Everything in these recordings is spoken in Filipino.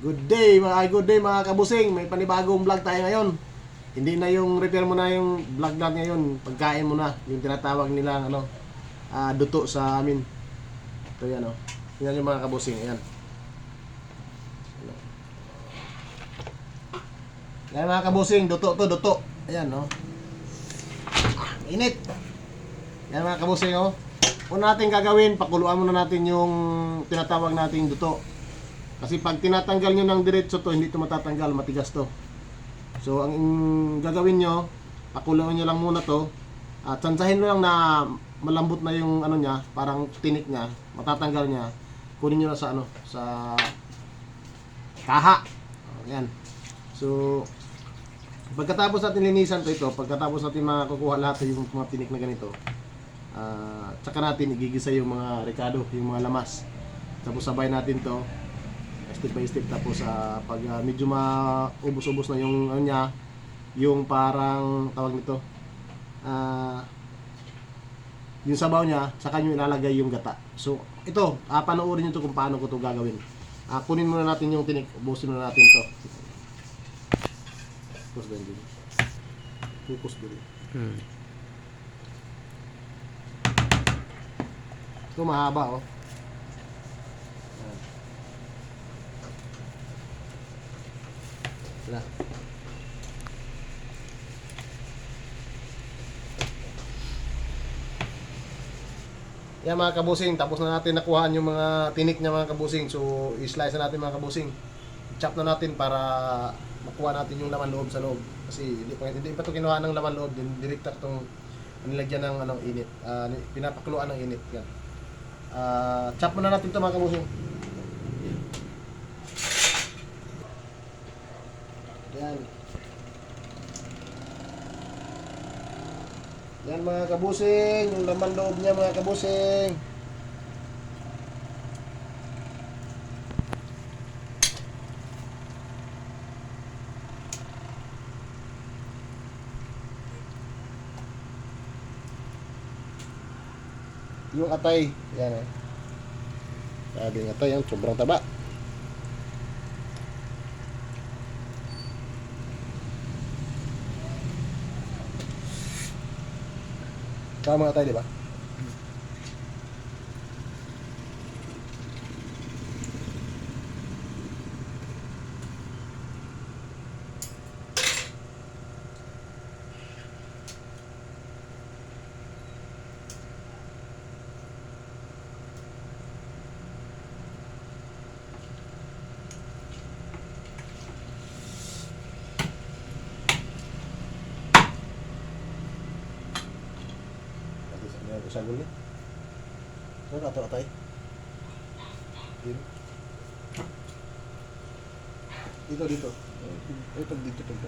Good day, mga good day mga kabusing. May panibagong vlog tayo ngayon. Hindi na yung repair mo na yung vlog natin ngayon. Pagkain mo na. Yung tinatawag nilang ano, ah, duto sa amin. Ito yan oh. Yan yung mga kabusing. Ayan. Yan mga kabusing. Duto to, duto. Ayan oh. Init. Yan mga kabusing oh. Una natin gagawin, pakuluan muna natin yung tinatawag nating duto. Kasi pag tinatanggal nyo ng diretso to, hindi to matatanggal, matigas to. So, ang gagawin nyo, pakuluan nyo lang muna to. At tsansahin mo lang na malambot na yung ano niya, parang tinik niya, matatanggal niya. Kunin nyo na sa ano, sa kaha. Ayan. So, pagkatapos natin linisan to ito, pagkatapos natin makukuha lahat yung mga tinik na ganito, ah tsaka natin igigisa yung mga rekado, yung mga lamas. Tapos sabay natin to, step by step. Tapos ah, pag ah, medyo maubos-ubos na yung ano niya yung parang tawag nito ah yung sabaw niya saka nyo ilalagay yung gata. So ito ah, panoorin nyo to kung paano ko to gagawin. Ah, kunin muna natin yung tinik ubusin muna natin to. Focus din din. Focus din. Hmm. ito mahaba oh Wala. Yan mga kabusing, tapos na natin nakuhaan yung mga tinik niya mga kabusing. So, i-slice na natin mga kabusing. Chop na natin para makuha natin yung laman loob sa loob. Kasi hindi pa, hindi pa ito kinuha ng laman loob. Din, direkta itong nilagyan ng ano, init. Ni- pinapakuluan ng init. Yan. Ah, chop muna natin ito mga kabusing. Yan. Yan mga kabusing, yung laman loob niya mga kabusing. Yung atay, yan eh. Sabi ng atay, yan, sobrang taba. Tama mga atay, di ba? Ano yung sagol niya? Saan ato atay? Dito. Dito, dito. Ito, dito, dito.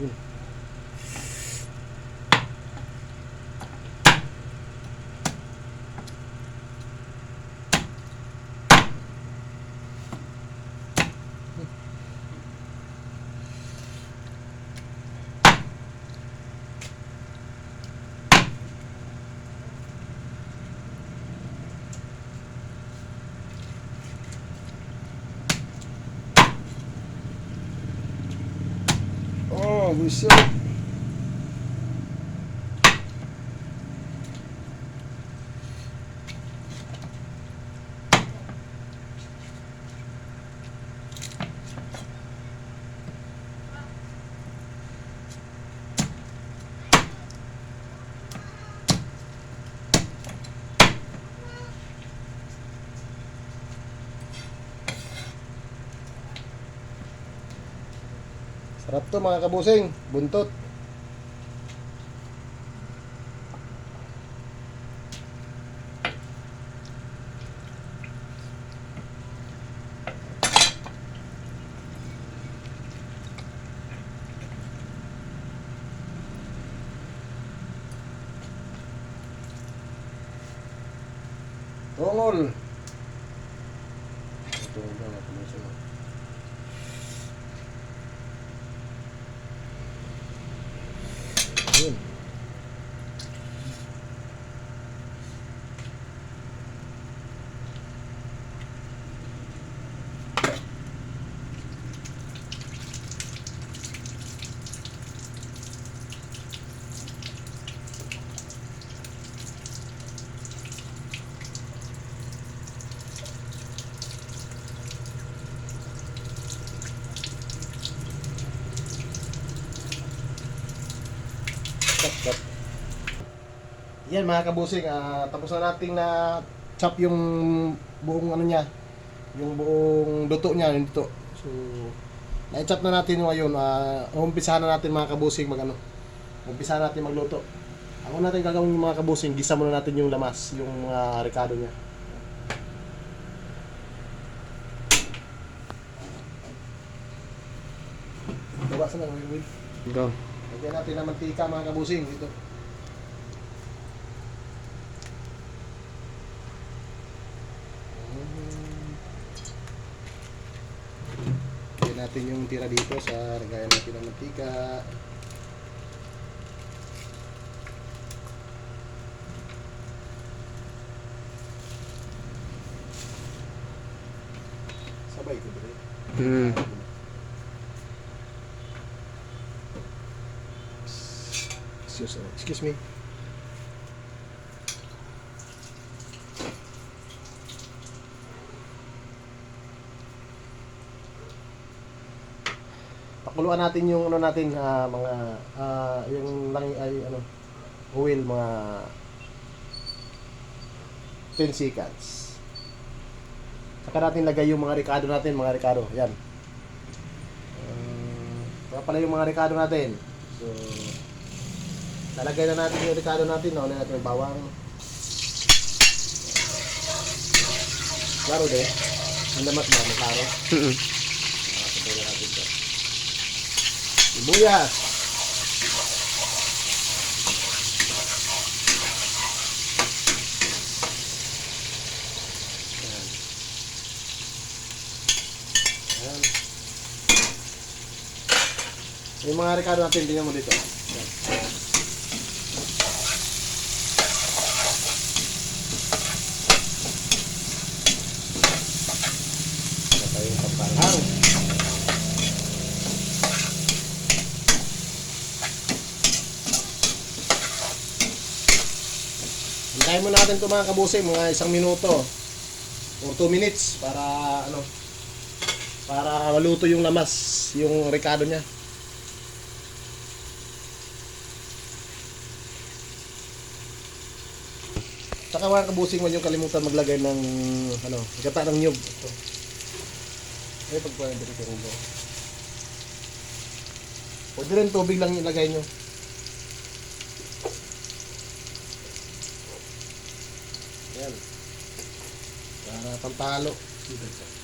Yun. Oh, buset. Sarap to mga kabusing, buntot. Tungol. Ito na mga kabusing. Yun. Yan mga kabusing, ah, tapos na natin na chop yung buong ano niya, yung buong duto niya, yung duto. So, na-chop na natin ngayon. Uh, umpisahan na natin mga kabusing mag ano. Umpisahan natin magluto. Ako natin gagawin yung mga kabusing, gisa muna natin yung lamas, yung mga rekado niya. Bawa sa lang, wait, wait. Go. Lagyan natin ng mantika mga kabusing dito. Lagyan natin yung tira dito sa lagayan natin ng mantika. Sabay ko dire. Mm. Excuse, excuse me. Pakuluan natin yung ano natin ah, mga ah, yung lang ay ano oil mga 10 seconds. Saka natin lagay yung mga ricado natin, mga ricado. Yan. Um, pala yung mga ricado natin. So, Lalagay na natin yung ricado natin, no? natin yung bawang. Klaro de. Ang lamas ba? Klaro. Mm-mm. Nakasabay na natin ito. Sibuyas. Ayan. Ayan. Yung mga ricado natin, tingnan mo dito. Ayan. Wala tayong pampalang. Hintayin mo natin ito mga kabusing, mga isang minuto or 2 minutes para ano para maluto yung lamas, yung ricado niya. Saka mga kabusing, huwag niyong kalimutan maglagay ng ano, gata ng nyug. Ito. Ay, pagpapalagay dito yung. Pwede rin tubig lang ilagay nyo. Yan. Pampalo. Go.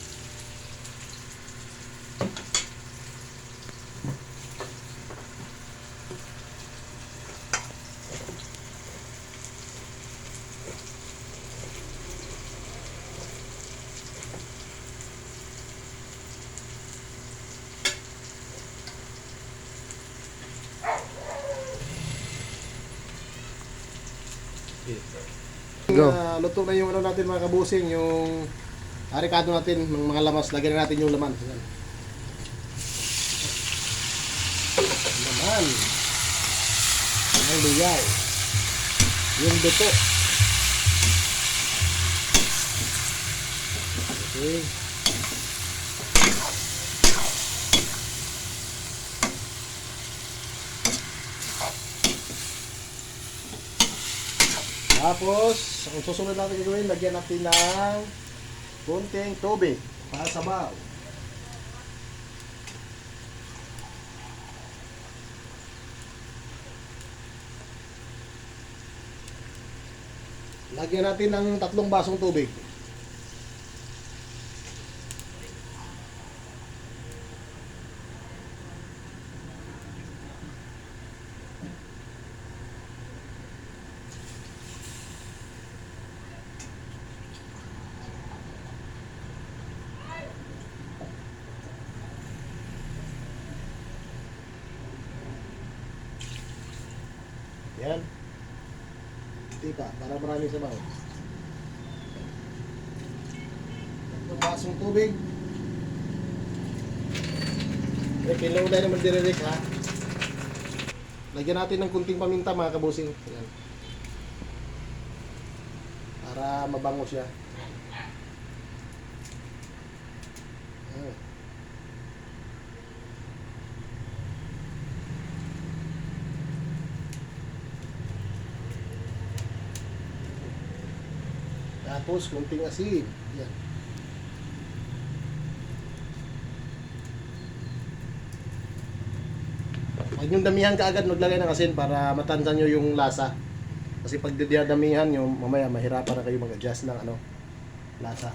Uh, luto na yung ano natin mga kabusing, yung arikado natin, ng mga lamas. Lagyan na natin yung laman. Yan. Laman. Ang luyay. Yung duto. Okay. Tapos, ang susunod natin gagawin, lagyan natin ng konting tubig para sa baw. Lagyan natin ng tatlong basong tubig. Yan. Tika, para marami sa baho. Tatlong basong tubig. Eh, kailangan tayo naman direct ha. Lagyan natin ng kunting paminta mga kabusing. Yan. Para mabango siya. Ayan. Tapos, kunting asin. Yan. Huwag niyong damihan ka agad maglagay ng asin para matansan nyo yung lasa. Kasi pag didamihan nyo, mamaya mahirapan na kayo mag-adjust ng ano, lasa.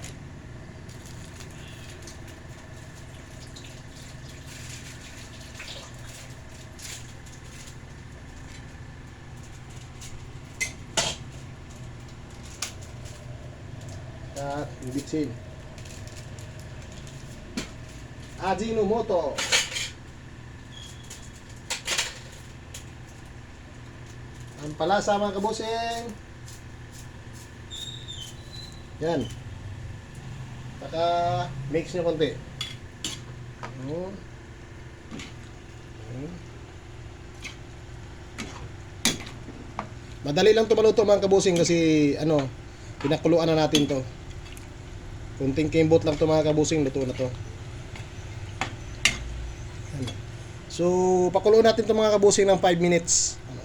At yung bitsin. Ajinomoto. Ang palasa mga kabusing. Yan. Saka mix nyo konti. Hmm. Hmm. Madali lang tumaluto mga kabusing kasi ano, pinakuluan na natin to. Kunting kimbot lang to mga kabusing, luto na to. So, pakuluan natin to mga kabusing ng 5 minutes. Ano.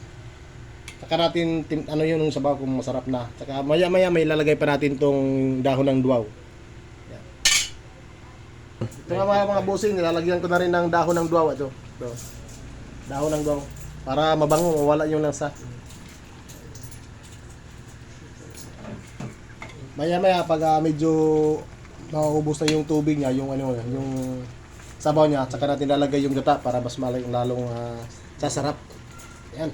Saka natin, tim, ano yun yung sabaw kung masarap na. Saka maya maya may lalagay pa natin tong dahon ng duwaw. Yan. Ito nga mga, mga busing, nilalagyan ko na rin ng dahon ng duwaw. Ito. Ito. Dahon ng duwaw. Para mabango, mawala yung lansa. Maya maya pag ah, medyo nauubos na yung tubig niya, yung ano, yung sabaw niya, saka natin lalagay yung gata para mas malayong lalong ah, sasarap. Yan.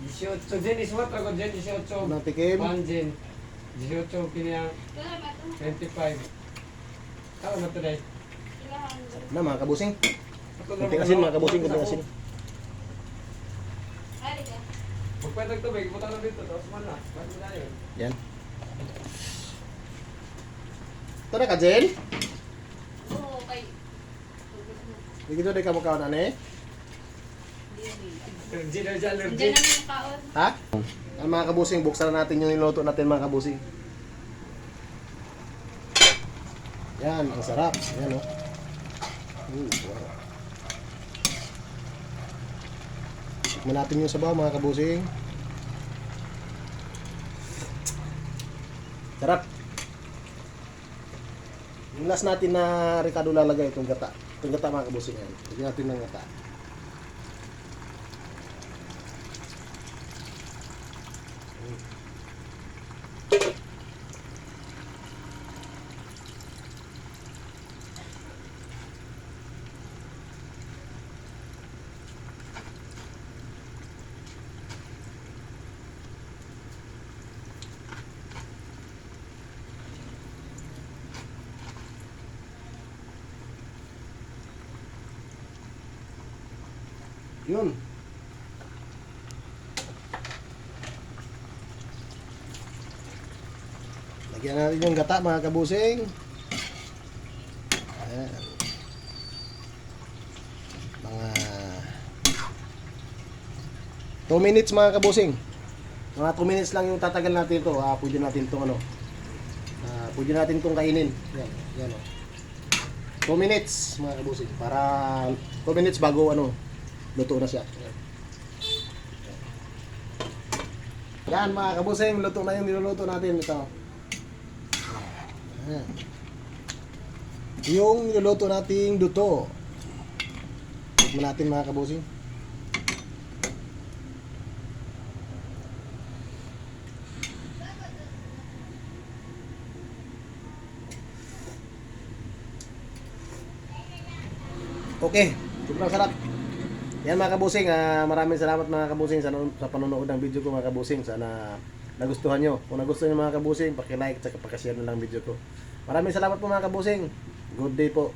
18 Jen is what? Ako Jen, 18. Unang tikim. 1 Jen. 18 kiniyang 25. Tama na today. Na mga kabusing. Kunting asin mga kabusing, kunting asin. Magpwede tubig, puta na dito, tapos man na. Bakit na yun? Yan. Ito na ka, Jen? Hindi ko ka mukha na. Jen na dyan, allergy. Diyan namin yung kaon. Ha? Ang mga kabusing, buksan na natin yung niluto natin mga kabusing. Yan, ang sarap. Yan oh. Ooh, wow. Tikman natin yung sabaw mga kabusing. Sarap. Yung last natin na Ricardo lalagay itong gata. Itong gata mga kabusing yan. Lagyan natin ng gata. Yun. Lagyan natin yung gata mga kabusing. Ayan. Mga 2 minutes mga kabusing. Mga 2 minutes lang yung tatagal natin ito. Ah, pwede natin itong ano. Ah, pwede natin itong kainin. Yan, yan oh. 2 minutes mga kabusing. Para 2 minutes bago ano, luto na siya. Yan. Mga kabusing, luto na yung niluluto natin ito. Yan. Yung niluluto nating duto. Tikman natin mga kabusing. Okay, sobrang sarap. Yan mga kabusing, ah, maraming salamat mga kabusing sa, sa panonood ng video ko mga kabusing. Sana nagustuhan nyo. Kung nagustuhan nyo mga kabusing, paki-like at paki-share na lang video ko. Maraming salamat po mga kabusing. Good day po.